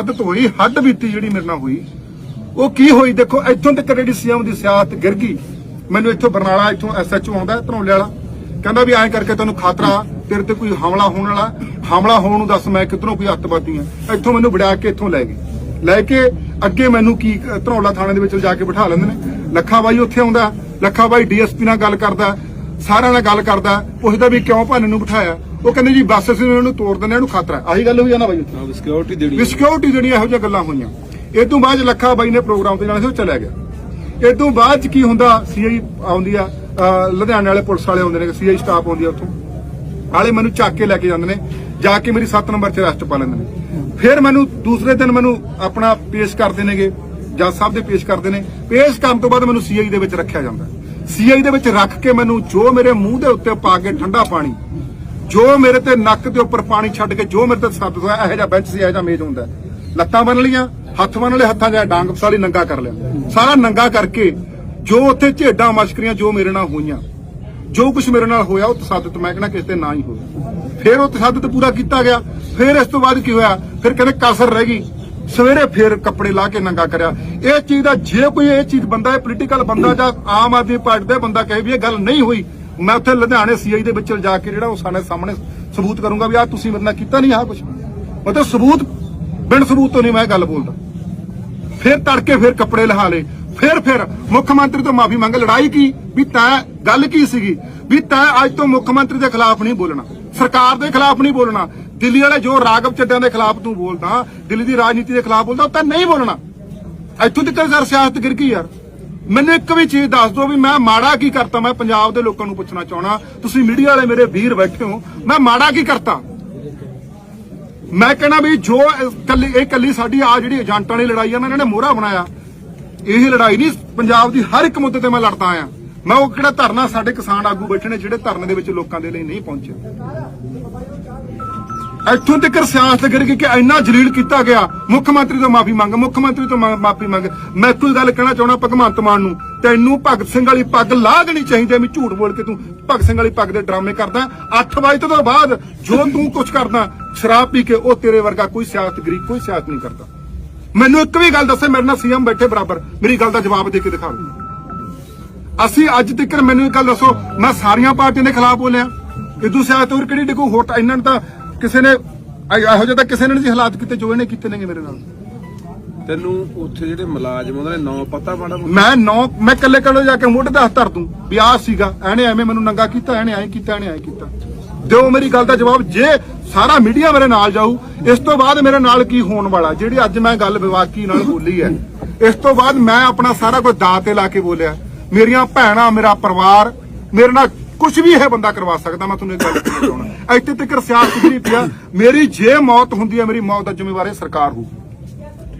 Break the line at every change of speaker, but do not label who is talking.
ਆਦਤ ਹੋਈ ਹੱਡ ਬੀਤੀ ਜਿਹੜੀ ਮੇਰੇ ਨਾਲ ਹੋਈ। ਉਹ ਕੀ ਹੋਈ? ਦੇਖੋ ਇੱਥੋਂ ਤੱਕ ਜਿਹੜੀ ਸੀਐਮ ਦੀ ਸਿਆਸਤ ਗਿਰ ਗਈ। ਮੈਨੂੰ ਇੱਥੋਂ ਬਰਨਾਲਾ ਇੱਥੋਂ ਐਸਐਚਓ ਆਉਂਦਾ ਧਨੌਲੇ ਵਾਲਾ। ਕਹਿੰਦਾ ਵੀ ਐਂ ਕਰਕੇ ਤੈਨੂੰ ਖਤਰਾ ਤੇਰੇ ਤੇ ਕੋਈ ਹਮਲਾ ਹੋਣ ਵਾਲਾ। ਹਮਲਾ ਹੋਣ ਨੂੰ ਦੱਸ ਮੈਂ ਕਿਧਰੋਂ ਕੋਈ ਅੱਤਵਾਦੀ ਆ? ਇੱਥੋਂ ਮੈਨੂੰ ਵੜਿਆ ਕੇ ਇੱਥੋਂ ਲੈ ਗਏ। ਲੈ ਕੇ ਅੱਗੇ ਮੈਨੂੰ ਕੀ ਅ, ਧਨੌਲਾ ਥਾਣੇ ਦੇ ਵਿੱਚ ਜਾ ਕੇ ਬਿਠਾ ਲੈਂਦੇ ਨੇ। ਲੱਖਾ ਬਾਈ ਉੱਥੇ ਆਉਂਦਾ। ਲੱਖਾ ਬਾਈ ਡੀਐਸਪੀ ਨਾਲ ਗੱਲ ਕਰਦਾ। ਸਾਰਿਆਂ ਨਾਲ ਗੱਲ ਕਰਦਾ। ਪੁੱਛਦਾ ਵੀ ਕਿਉਂ ਭਾਨੇ ਨੂੰ ਬਿਠਾਇਆ? ਉਹ ਕਹਿੰਦੇ ਜੀ ਬੱਸ ਅਸੀਂ ਇਹਨੂੰ ਤੋੜ ਦਿੰਦੇ ਇਹਨੂੰ ਖਤਰਾ। ਆਹੀ ਗੱਲ ਹੋਈ ਆ ਨਾ ਬਾਈ।
ਹਾਂ ਸਿਕਿਉਰਿਟੀ ਦੇਣੀ
ਸਿਕਿਉਰਿਟੀ ਜਿਹੜੀਆਂ ਇਹੋ ਜਿਹੀਆਂ ਗੱਲਾਂ ਹੋਈਆਂ। ਇਹ ਤੋਂ ਬਾਅਦ ਲੱਖਾ ਬਾਈ ਨੇ ਪ੍ਰੋਗਰਾਮ ਤੇ ਜਾਣਾ ਸੀ ਉਹ ਚਲਿਆ ਗਿਆ। ਇਹ ਤੋਂ ਬਾਅਦ ਚ ਕੀ ਹੁੰਦਾ ਸੀਆਈ ਆਉਂਦੀ ਆ ਲੁਧਿਆਣੇ ਵਾਲੇ ਪੁਲਿਸ ਵਾਲੇ ਆਉਂਦੇ ਨੇ ਸੀਆਈ ਸਟਾਫ ਆਉਂਦੀ ਆ ਉੱਥੋਂ। ਵਾਲੇ ਮੈਨੂੰ ਚੱਕ ਕੇ ਲੈ ਕੇ ਜਾਂਦੇ ਨੇ ਜਾ ਕੇ ਮੇਰੀ 7 ਨੰਬਰ 'ਚ ਅਰੈਸਟ ਪਾ ਲੈਂਦੇ ਨੇ। ਫਿਰ ਮੈਨੂੰ ਦੂਸਰੇ ਦਿਨ ਮੈਨੂੰ ਆਪਣਾ ਪੇਸ਼ ਕਰਦੇ ਨੇਗੇ ਜੱਜ ਸਾਹਿਬ ਦੇ ਪੇਸ਼ ਕਰਦੇ ਨੇ। ਪੇਸ਼ ਕਰਨ ਤੋਂ ਬਾਅਦ ਮੈਨੂੰ ਸੀਆਈ ਦੇ ਵਿੱਚ ਰੱਖਿਆ ਜਾਂਦਾ। ਸੀਆਈ ਦੇ ਵਿੱਚ ਰੱਖ ਕੇ ਮੈਨੂੰ ਜੋ ਮੇਰੇ ਮੂੰਹ ਦੇ ਉੱਤੇ ਪਾ ਕੇ ਠੰਡਾ ਪਾਣੀ ਜੋ ਮੇਰੇ ਤੇ ਨੱਕ ਦੇ ਉੱਪਰ ਪਾਣੀ ਛੱਡ ਕੇ ਜੋ ਮੇਰੇ ਤੇ ਸੱਤ ਹੋਇਆ ਇਹੋ ਜਿਹਾ ਬੈਂਚ ਸੀ, ਇਹੋ ਜਿਹਾ ਮੇਜ਼ ਹੁੰਦਾ ਲੱਤਾਂ ਬੰਨ ਲੀਆਂ ਹੱਥ ਬੰਨ ਲਏ, ਹੱਥਾਂ 'ਚ ਡਾਂਗ ਫਸਾਲੀ ਨੰਗਾ ਕਰ ਲਿਆ। ਸਾਰਾ ਨੰਗਾ ਕਰਕੇ ਜੋ ਉੱਥੇ ਝੇਡਾਂ ਮਸ਼ਕਰੀਆਂ ਜੋ ਮੇਰੇ ਨਾਲ ਹੋਈਆਂ, ਜੋ ਕੁਝ ਮੇਰੇ ਨਾਲ ਹੋਇਆ, ਉਹ ਤਸਾਦਤ ਮੈਂ ਕਹਿੰਦਾ ਕਿਸੇ ਤੇ ਨਾ ਹੀ ਹੋਇਆ। ਫਿਰ ਉਹ ਤਸ਼ਾਦਤ ਪੂਰਾ ਕੀਤਾ ਗਿਆ। ਫਿਰ ਇਸ ਤੋਂ ਬਾਅਦ ਕੀ ਹੋਇਆ? ਫਿਰ ਕਹਿੰਦੇ ਕਸਰ ਰਹਿ ਗਈ। ਸਵੇਰੇ ਫਿਰ ਕੱਪੜੇ ਲਾ ਕੇ ਨੰਗਾ ਕਰਿਆ। ਇਹ ਚੀਜ਼ ਦਾ ਜੇ ਕੋਈ ਇਹ ਚੀਜ਼ ਬੰਦਾ ਹੈ ਪੋਲੀਟੀਕਲ ਬੰਦਾ ਜਾਂ ਆਮ ਆਦਮੀ ਪਾਰਟੀ ਦਾ ਬੰਦਾ ਕਹੇ ਵੀ ਇਹ ਗੱਲ ਨਹੀਂ ਹੋਈ ਮੈਂ ਉੱਥੇ ਲੁਧਿਆਣੇ ਸੀਆਈ ਦੇ ਵਿੱਚ ਜਾ ਕੇ ਜਿਹੜਾ ਉਹ ਸਾਡੇ ਸਾਹਮਣੇ ਸਬੂਤ ਕਰੂੰਗਾ ਵੀ ਆ ਤੁਸੀਂ ਮੇਰੇ ਨਾਲ ਕੀਤਾ ਨਹੀਂ ਆ ਕੁਝ ਮਤਲਬ ਸਬੂਤ, ਬਿਨ ਸਬੂਤ ਤੋਂ ਨਹੀਂ ਮੈਂ ਗੱਲ ਬੋਲਦਾ। ਫਿਰ ਤੜਕੇ ਫਿਰ ਕੱਪੜੇ ਲਹਾ ਲਏ। ਫਿਰ ਫਿਰ ਮੁੱਖ ਮੰਤਰੀ ਤੋਂ ਮਾਫੀ ਮੰਗ, ਲੜਾਈ ਕੀ? ਵੀ ਤੈਂ ਗੱਲ ਕੀ ਸੀਗੀ? ਵੀ ਤੈਂ ਅੱਜ ਤੋਂ ਮੁੱਖ ਮੰਤਰੀ ਦੇ ਖਿਲਾਫ ਨਹੀਂ ਬੋਲਣਾ। ਸਰਕਾਰ ਦੇ ਖਿਲਾਫ ਨਹੀਂ ਬੋਲਣਾ। ਦਿੱਲੀ ਵਾਲੇ ਜੋ ਰਾਗਵ ਚੱਡਿਆਂ ਦੇ ਖਿਲਾਫ ਤੂੰ ਬੋਲਦਾ, ਦਿੱਲੀ ਦੀ ਰਾਜਨੀਤੀ ਦੇ ਖਿਲਾਫ ਬੋਲਦਾ ਤਾਂ ਨਹੀਂ ਬੋਲਣਾ। ਇੱਥੋਂ ਤੱਕ ਸਰ ਸਿਆਸਤ ਗਿਰ ਗਈ ਯਾਰ। ਮੈਨੂੰ ਇੱਕ ਵੀ ਚੀਜ਼ ਦੱਸ ਦਿਓ ਵੀ ਮੈਂ ਮਾੜਾ ਕੀ ਕਰਤਾ? ਮੈਂ ਪੰਜਾਬ ਦੇ ਲੋਕਾਂ ਨੂੰ ਪੁੱਛਣਾ ਚਾਹਣਾ ਤੁਸੀਂ ਮੀਡੀਆ ਵਾਲੇ ਮੇਰੇ ਵੀਰ ਬੈਠੇ ਹੋ। ਮੈਂ ਮਾੜਾ ਕੀ ਕਰਤਾ? ਮੈਂ ਕਹਿਣਾ ਵੀ ਜੋ ਇਹ ਕੱਲੀ ਇਹ ਕੱਲੀ ਸਾਡੀ ਆ ਜਿਹੜੀ ਏਜੰਟਾਂ ਵਾਲੀ ਲੜਾਈ ਆ ਨਾ ਇਹਨਾਂ ਨੇ ਮੋਹਰਾ ਬਣਾਇਆ। ਇਹ ਲੜਾਈ ਨਹੀਂ, ਪੰਜਾਬ ਦੀ ਹਰ ਇੱਕ ਮੁੱਦੇ ਤੇ ਮੈਂ ਲੜਦਾ ਆਇਆ। ਮੈਂ ਉਹ ਕਿਹੜਾ ਧਰਨਾ ਸਾਡੇ ਕਿਸਾਨ ਆਗੂ ਬੈਠੇ ਨੇ, ਜਿਹੜੇ ਧਰਨੇ ਦੇ ਵਿੱਚ ਲੋਕਾਂ ਦੇ ਲਈ ਨਹੀਂ ਪਹੁੰਚੇ। ਇੱਥੋਂ ਤੱਕ ਸਿਆਸਤ ਗਿਰ ਕਿ ਇੰਨਾ ਜਲੀਲ ਕੀਤਾ ਗਿਆ। ਮੁੱਖ ਮੰਤਰੀ ਤੋਂ ਮਾਫੀ ਮੰਗ ਮੁੱਖ ਮੰਤਰੀ ਤੋਂ ਮਾਫੀ ਮੰਗ। ਮੈਂ ਕੋਈ ਗੱਲ ਕਹਿਣਾ ਚਾਹਣਾ ਭਗਵੰਤ ਮਾਨ ਨੂੰ, ਤੈਨੂੰ ਭਗਤ ਸਿੰਘ ਵਾਲੀ ਪੱਗ ਲਾ ਦੇਣੀ ਚਾਹੀਦੀ ਹੈ ਝੂਠ ਬੋਲ ਕੇ ਤੂੰ ਭਗਤ ਸਿੰਘ ਵਾਲੀ ਪੱਗ ਦੇ ਡਰਾਮੇ ਕਰਦਾ। 8 ਵਜੇ ਤੋਂ ਬਾਅਦ ਜੋ ਤੂੰ ਕੁਝ ਕਰਦਾ, ਸ਼ਰਾਬ ਪੀ ਕੇ ਉਹ ਤੇਰੇ ਵਰਗਾ ਕੋਈ ਸਿਆਸਤ ਗਰੀ ਕੋਈ ਸਿਆਸਤ ਨਹੀਂ ਕਰਦਾ। ਮੈਨੂੰ ਇੱਕ ਵੀ ਗੱਲ ਦੱਸੇ, ਮੇਰੇ ਨਾਲ ਸੀਐਮ ਬੈਠੇ ਬਰਾਬਰ। ਮੇਰੀ ਗੱਲ ਦਾ ਜਵਾਬ ਦੇ ਕੇ ਦਿਖਾ ਅਸੀਂ ਅੱਜ ਤੱਕ ਮੈਨੂੰ ਇੱਕ ਗੱਲ ਦੱਸੋ, ਮੈਂ ਸਾਰੀਆਂ ਪਾਰਟੀਆਂ ਦੇ ਖਿਲਾਫ ਬੋਲਿਆ। ਇਦੂ ਸਿਆਸਤ ਹੋਰ ਕਿਹੜੀ ਡਿਕੋ ਹੋਟ ਇਹਨਾਂ ਨੇ ਤਾਂ ਕਿਸੇ ਨੇ ਇਹ- ਜਿਹਾ ਤਾਂ ਕਿਸੇ ਨੇ ਨਹੀਂ ਹਾਲਾਤ ਕੀਤੇ ਜੋ ਇਹਨੇ ਕੀਤੇ ਨੇਗੇ ਮੇਰੇ ਨਾਲ।
ਤੈਨੂੰ ਉੱਥੇ ਜਿਹੜੇ ਮੁਲਾਜ਼ਮ ਉਹਨਾਂ ਨੇ ਨਾਂ ਪਤਾ ਮਾੜਾ?
ਮੈਂ ਨੌ ਮੈਂ ਕੱਲੇ ਕੱਲੇ ਜਾ ਕੇ ਮੋਢੇ ਤੇ ਹੱਥ ਧਰ ਦੂੰ ਵੀ ਆਹ ਸੀਗਾ ਐਨੇ ਐਵੇਂ ਮੈਨੂੰ ਨੰਗਾ ਕੀਤਾ ਐਨੇ ਐਂ ਕੀਤਾ ਐਨੇ ਐਂ ਕੀਤਾ। ਦਿਓ ਮੇਰੀ ਗੱਲ ਦਾ ਜਵਾਬ ਜੇ ਸਾਰਾ ਮੀਡੀਆ ਮੇਰੇ ਨਾਲ ਜਾਊ ਇਸ ਤੋਂ ਬਾਅਦ ਮੇਰੇ ਨਾਲ ਕੀ ਹੋਣ ਵਾਲਾ? ਜਿਹੜੀ ਅੱਜ ਮੈਂ ਗੱਲ ਵਿਵਾਕੀ ਨਾਲ ਬੋਲੀ ਹੈ ਇਸ ਤੋਂ ਬਾਅਦ ਮੈਂ ਆਪਣਾ ਸਾਰਾ ਕੁਝ ਦਾਅ ਤੇ ਲਾ ਕੇ ਬੋਲਿਆ। ਮੇਰੀਆਂ ਭੈਣਾਂ ਮੇਰਾ ਪਰਿਵਾਰ ਮੇਰੇ ਨਾਲ ਕੁਝ ਵੀ ਇਹ ਬੰਦਾ ਕਰਵਾ ਸਕਦਾ, ਮੈਂ ਤੁਹਾਨੂੰ ਇੱਕ ਗੱਲ ਕਹਿਣਾ ਚਾਹੁੰਦਾ। ਇੱਥੇ ਤੱਕ ਸਿਆਸਤ ਜਿਹੜੀ ਪਿਆ ਮੇਰੀ ਜੇ ਮੌਤ ਹੁੰਦੀ ਹੈ ਮੇਰੀ ਮੌਤ ਦਾ ਜ਼ਿੰਮੇਵਾਰ ਇਹ ਸਰਕਾਰ ਹੋਊ।